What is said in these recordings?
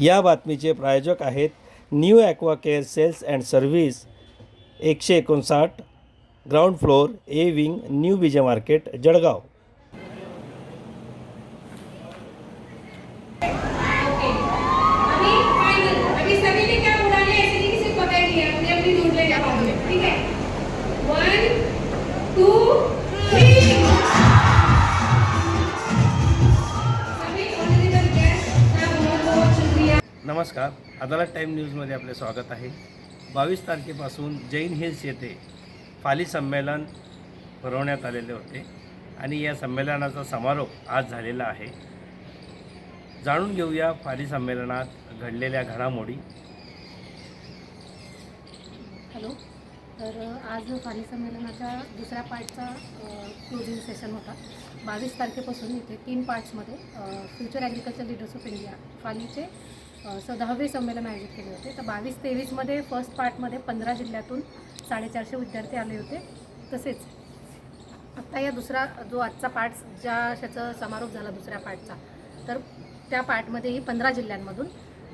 या बातमीचे प्रायोजक आहेत new aqua care sales and service एकशे एकोणसाठ ground floor A wing new Vijay market Jalgaon. नमस्कार. अदालत टाईम न्यूजमध्ये आपले स्वागत आहे. बावीस तारखेपासून जैन हिल्स येथे फाली संमेलन भरवण्यात आलेले होते आणि या संमेलनाचा समारोप आज झालेला आहे. जाणून घेऊया फाली संमेलनात घडलेल्या घडामोडी. हॅलो. तर आज फाली संमेलनाच्या दुसऱ्या पार्टचा क्लोजिंग सेशन होता. बावीस तारखेपासून इथे तीन पार्ट्समध्ये future agriculture leaders of India फालीचे स दहावे संमेलन आयोजित केले होते. तर बावीस तेवीसमध्ये फर्स्ट पार्टमध्ये पंधरा जिल्ह्यातून साडेचारशे विद्यार्थी आले होते. तसेच आत्ता या दुसरा जो आजचा पार्ट ज्या ह्याचा समारोप झाला दुसऱ्या पार्टचा तर त्या पार्टमध्येही पंधरा जिल्ह्यांमधून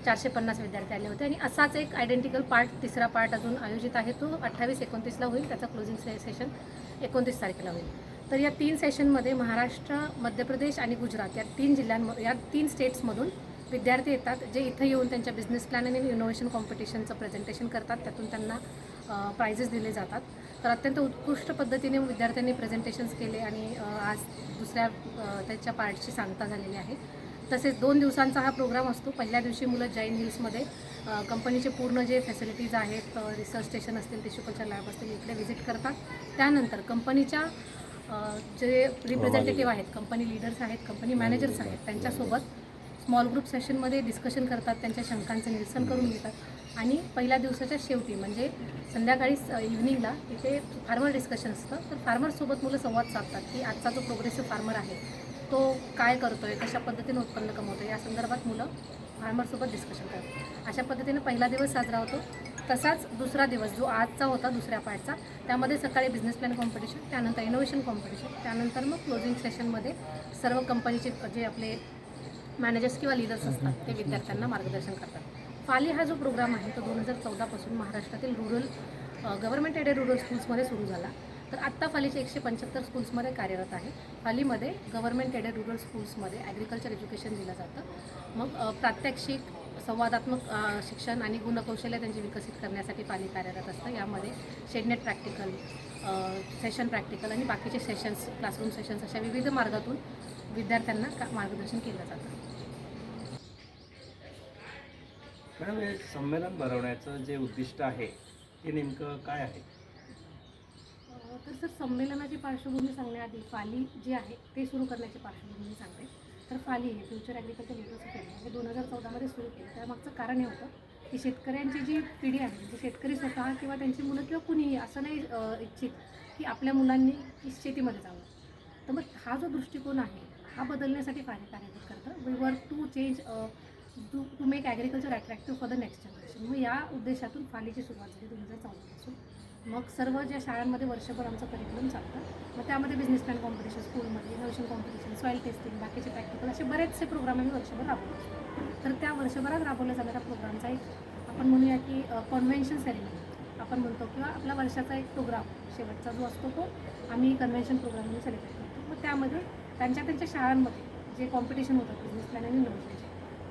चारशे पन्नास विद्यार्थी आले होते. आणि असाच एक आयडेंटिकल पार्ट तिसरा पार्ट अजून आयोजित आहे. तो अठ्ठावीस एकोणतीसला होईल. त्याचा क्लोजिंग से सेशन एकोणतीस तारखेला होईल. तर या तीन सेशनमध्ये महाराष्ट्र मध्य प्रदेश आणि गुजरात या तीन जिल्ह्यांम या तीन स्टेट्समधून विद्यार्थी येतात जे इथं येऊन त्यांच्या बिझनेस प्लॅन आणि इनोव्हेशन कॉम्पिटिशनचं प्रेझेंटेशन करतात त्यातून त्यांना प्राइजेस दिले जातात. तर अत्यंत उत्कृष्ट पद्धतीने विद्यार्थ्यांनी प्रेझेंटेशन्स केले आणि आज दुसऱ्या त्याच्या पार्टची सांगता झालेली आहे. तसेच दोन दिवसांचा हा प्रोग्राम असतो. पहिल्या दिवशी मुलं जैन हिल्समध्ये कंपनीचे पूर्ण जे फॅसिलिटीज आहेत रिसर्च स्टेशन असतील टिश्यूकल्चर लॅब असतील इकडे व्हिजिट करतात. त्यानंतर कंपनीच्या जे रिप्रेझेंटेटिव्ह आहेत कंपनी लिडर्स आहेत कंपनी मॅनेजर्स आहेत. त्यांच्यासोबत स्मॉल ग्रुप सेशनमध्ये डिस्कशन करतात त्यांच्या शंकांचं निरसन करून घेतात. आणि पहिल्या दिवसाच्या शेवटी म्हणजे संध्याकाळी इव्हनिंगला तिथे फार्मर डिस्कशन असतं. तर फार्मरसोबत मुलं संवाद साधतात की आजचा जो प्रोग्रेसिव्ह फार्मर आहे तो काय करतो आहे कशा पद्धतीने उत्पन्न कमवतो या संदर्भात मुलं फार्मरसोबत डिस्कशन करतात. अशा पद्धतीने पहिला दिवस साजरा होतो. तसाच दुसरा दिवस जो आजचा होता दुसऱ्या पार्टचा त्यामध्ये सकाळी बिझनेस प्लॅन कॉम्पिटिशन त्यानंतर इनोव्हेशन कॉम्पिटिशन त्यानंतर मग क्लोजिंग सेशनमध्ये सर्व कंपनीचे जे आपले मॅनेजर्स किंवा लिडर्स असतात ते विद्यार्थ्यांना मार्गदर्शन करतात. फाली हा जो प्रोग्राम आहे तो दोन हजार चौदापासून महाराष्ट्रातील रुरल गव्हर्मेंट एडेड रुरल स्कूल्समध्ये सुरू झाला. तर आत्ता फालीचे एकशे पंच्याहत्तर स्कूल्समध्ये कार्यरत आहे. फालीमध्ये गव्हर्मेंट एडेड रुरल स्कूल्समध्ये ॲग्रिकल्चर एज्युकेशन दिलं जातं. मग प्रात्यक्षिक संवादात्मक शिक्षण आणि गुणकौशल्य त्यांचे विकसित करण्यासाठी पाणी कार्यरत असतं. यामध्ये शेडनेट प्रॅक्टिकल सेशन प्रॅक्टिकल आणि बाकीचे सेशन्स क्लासरूम सेशन्स अशा विविध मार्गातून विद्यार्थ्यांना का मार्गदर्शन केलं जातं. मॅडम हे संमेलन भरवण्याचं जे उद्दिष्ट आहे ते नेमकं काय आहे? तर सर संमेलनाची पार्श्वभूमी सांगण्याआधी फाली जे आहे ते सुरू करण्याची पार्श्वभूमी सांगते. तर फाली हे फ्युचर ॲग्रिकल्चर लिडर्स हे दोन हजार चौदामध्ये सुरू केलं. त्यामागचं कारण हे होतं की शेतकऱ्यांची जी पिढी आहे म्हणजे शेतकरी स्वतः किंवा त्यांची मुलं किंवा कुणीही असं नाही इच्छित की आपल्या मुलांनी शेतीमध्ये जावं. तर मग हा जो दृष्टिकोन आहे हा बदलण्यासाठी फाली कार्यरत करतं. We work to change to to make agriculture attractive for the next generation मग या उद्देशातून फालीची सुरुवात झाली दोन हजार चौदापासून. मग सर्व ज्या शाळांमध्ये वर्षभर आमचं करिक्युलम चालतं मग त्यामध्ये बिझनेस प्लॅन कॉम्पिटिशन स्कूलमध्ये इनोव्हेशन कॉम्पिटिशन सॉईल टेस्टिंग बाकीचे प्रॅक्टिकल असे बरेचसे प्रोग्राम आम्ही वर्षभर राबवतो. तर त्या वर्षभरात राबवल्या जाणाऱ्या प्रोग्रामचा एक आपण म्हणूया की कॉन्व्हेन्शन सेरेमनी आपण म्हणतो किंवा आपला वर्षाचा एक प्रोग्राम शेवटचा जो असतो तो आम्ही कन्व्हेन्शन प्रोग्राम म्हणून सेलिब्रेट करतो. मग त्यामध्ये त्यांच्या त्यांच्या शाळांमध्ये जे कॉम्पिटिशन होतं बिझनेस प्लॅन आणि इनोव्हेशन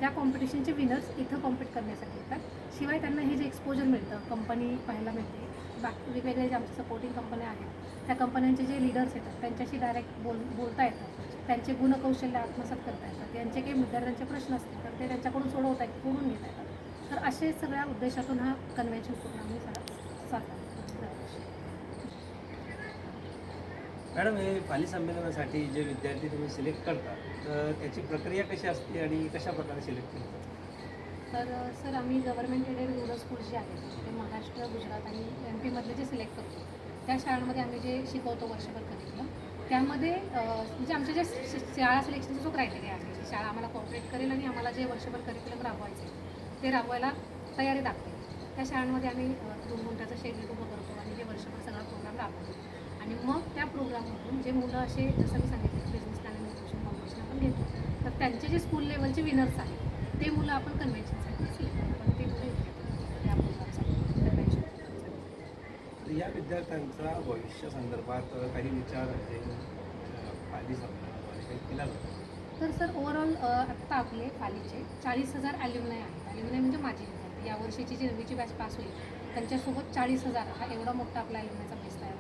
त्या कॉम्पिटिशनचे विनर्स इथं कॉम्पिट करण्यासाठी येतात. शिवाय त्यांना हे जे एक्सपोजर मिळतं कंपनी पाहायला मिळते बाकी वेगवेगळ्या जे आमच्या सपोर्टिंग कंपन्या आहेत त्या कंपन्यांचे जे लिडर्स येतात त्यांच्याशी डायरेक्ट बोल बोलता येतात त्यांचे गुणकौशल्य आत्मसात करता येतात. त्यांचे काही विद्यार्थ्यांचे प्रश्न असतील तर ते त्यांच्याकडून सोडवता येतात सोडून घेता येतात. तर असे सगळ्या उद्देशातून हा कन्व्हेन्शन प्रोग्राम मी सगळा साजरा करतो दरवर्षी. मॅडम हे पाली संमेलनासाठी जे विद्यार्थी तुम्ही सिलेक्ट करता तर त्याची प्रक्रिया कशी असते आणि कशा प्रकारे सिलेक्ट करता? तर सर आम्ही गव्हर्मेंट एडेड रुरल स्कूल्स जे आहेत ते महाराष्ट्र गुजरात आणि एम पीमधले जे सिलेक्ट करतो त्या शाळांमध्ये आम्ही जे शिकवतो वर्षभर करिक्युलम त्यामध्ये म्हणजे आमच्या जे शाळा सिलेक्शनचा जो क्रायटेरिया आहे जी शाळा आम्हाला कॉपरेट करेल आणि आम्हाला जे वर्षभर करिक्युलम राबवायचे आहे, ते राबवायला तयारी दाखवेल त्या शाळांमध्ये आम्ही दोन घंट्याचं शेड्यूल उभं करतो आणि जे वर्षभर सगळा प्रोग्राम राबवतो. आणि मग त्या प्रोग्राममधून जे मुलं असे जसं मी सांगितलं बिझनेस प्लॅन आणि कॉम्पिटिशन आपण घेतो तर त्यांचे जे स्कूल लेवलचे विनर्स आहेत ते मुलं आपण कन्व्हेन्शनसाठी सिलेक्ट पण ते मुलं इथे या प्रोग्रामसाठी कन्व्हेन्शन तर या विद्यार्थ्यांचा भविष्य संदर्भात काही विचार जे अ, फाली संमेलनाद्वारे काही केला जातो तर सर ओव्हरऑल आत्ता आपले पालीचे चाळीस हजार ॲल्युमनाय आहेत. ॲल्युमनाय म्हणजे माझे विद्यार्थी. या वर्षीची जी नववीची बॅच पास होईल त्यांच्यासोबत चाळीस हजार हा एवढा मोठा आपला ॲल्युमनायचा बेस तयार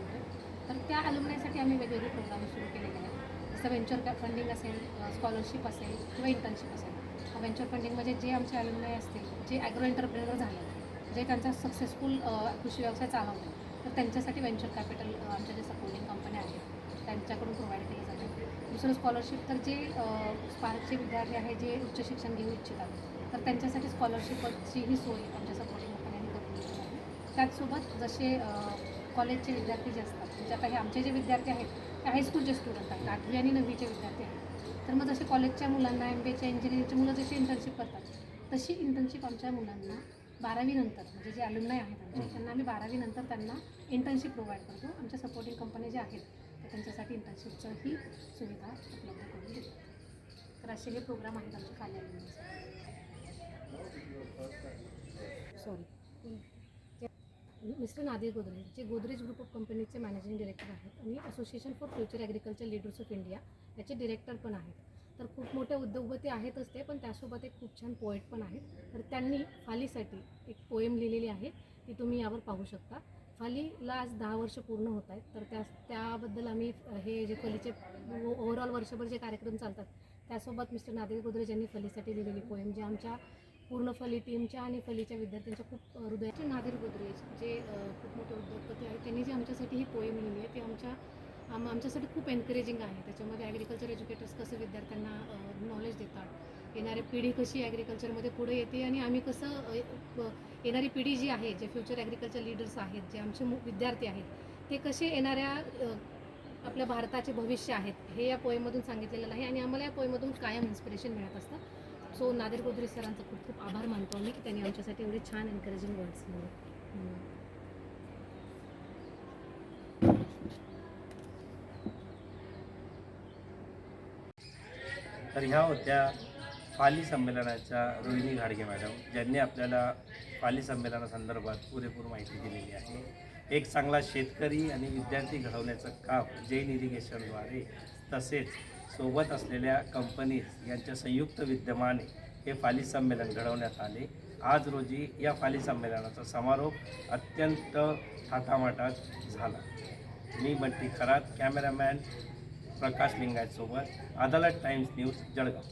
तर त्या ॲल्युमनायसाठी आम्ही वेगवेगळे प्रोग्राम सुरू केलेले आहेत. जसं व्हेंचर फंडिंग असेल स्कॉलरशिप असेल किंवा इंटर्नशिप असेल. व्हेंचर फंडिंग म्हणजे जे आमचे ॲल्युमनाय असतील जे ॲग्रो एंटरप्रेनर झाले जे त्यांचा सक्सेसफुल कृषी व्यवसाय चालवतो तर त्यांच्यासाठी व्हेंचर कॅपिटल आमच्या जे सपोर्टिंग कंपन्या आहेत त्यांच्याकडून प्रोव्हाइड केली जाते. दुसरं स्कॉलरशिप तर जे स्पार्कचे विद्यार्थी आहे जे उच्च शिक्षण घेऊ इच्छितात तर त्यांच्यासाठी स्कॉलरशिपची ही सोय आमच्या सपोर्टिंग कंपन्यांनी करून दिली आहे. त्याचसोबत जसे कॉलेजचे विद्यार्थी जे असतात म्हणजे आता हे आमचे जे विद्यार्थी आहेत ते हायस्कूलचे स्टुडंट आहेत आठवी आणि नववीचे विद्यार्थी आहेत. तर मग जसे कॉलेजच्या मुलांना एम बी एच्या इंजिनिअरिंगची मुलं जशी इंटर्नशिप करतात तशी इंटर्नशिप आमच्या मुलांना बारावीनंतर म्हणजे जे अलुमनाय आहेत आमचे त्यांना आम्ही बारावीनंतर त्यांना इंटर्नशिप प्रोव्हाइड करतो. आमच्या सपोर्टिंग कंपनी ज्या आहेत तर त्यांच्यासाठी इंटर्नशिपचं ही सुविधा उपलब्ध करून देतो तर असे हे प्रोग्राम आहेत आमचे खाली सॉरी मिस्टर नादिर गोदरेज जे गोदरेज ग्रुप ऑफ कंपनीचे मॅनेजिंग डिरेक्टर आहेत आणि association for future agriculture leaders of India याचे डिरेक्टर पण आहेत. तर खूप मोठे उद्योगपती आहेतच ते पण त्यासोबत एक खूप छान पोएट पण आहेत. तर त्यांनी फालीसाठी एक पोएम लिहिलेली आहे ती तुम्ही यावर पाहू शकता. फालीला आज दहा वर्ष पूर्ण होत आहेत तर त्या त्याबद्दल आम्ही हे जे फलीचे ओव्हरऑल वर्षभर जे कार्यक्रम चालतात त्यासोबत मिस्टर नादिर गोदरेज यांनी फलीसाठी लिहिलेली पोएम जे आमच्या पूर्ण फली टीमच्या आणि फलीच्या विद्यार्थ्यांच्या खूप हृदयाचे नादिर गोदरेज जे खूप मोठे उद्योगपती आहेत. त्यांनी जी आमच्यासाठी ही पोएम लिहिली आहे ती आमच्या आम आमच्यासाठी खूप एनकरेजिंग आहे. त्याच्यामध्ये ॲग्रिकल्चर एज्युकेटर्स कसं विद्यार्थ्यांना नॉलेज देतात येणारी पिढी कशी ॲग्रिकल्चरमध्ये पुढे येते आणि आम्ही कसं येणारी पिढी जी आहे जे फ्युचर ॲग्रिकल्चर लीडर्स आहेत जे आमचे विद्यार्थी आहेत ते कसे येणाऱ्या आपल्या भारताचे भविष्य आहेत हे या पोयमधून सांगितलेलं आहे आणि आम्हाला या पोएममधून कायम इन्स्पिरेशन मिळत असतं. सो नादेर गोदरे सरांचं खूप खूप आभार मानतो आम्ही की त्यांनी आमच्यासाठी एवढे छान एनकरेजिंग वर्ड्स लिहिले तर ह्या होत्या पाली संमेलनाच्या रोहिणी घाडगे मॅडम ज्यांनी आपल्याला पाली संमेलनासंदर्भात पुरेपूर माहिती दिलेली आहे. एक चांगला शेतकरी आणि विद्यार्थी घडवण्याचं काम जैन इरिगेशनद्वारे तसेच सोबत असलेल्या कंपनीज यांच्या संयुक्त विद्यमाने हे फाली संमेलन घडवण्यात आले. आज रोजी या फाली संमेलनाचा समारोप अत्यंत थाटामाटात झाला. मी बंटी खरात कॅमेरामॅन प्रकाश लिंगायतसोबत अदालत टाइम्स न्यूज जळगाव.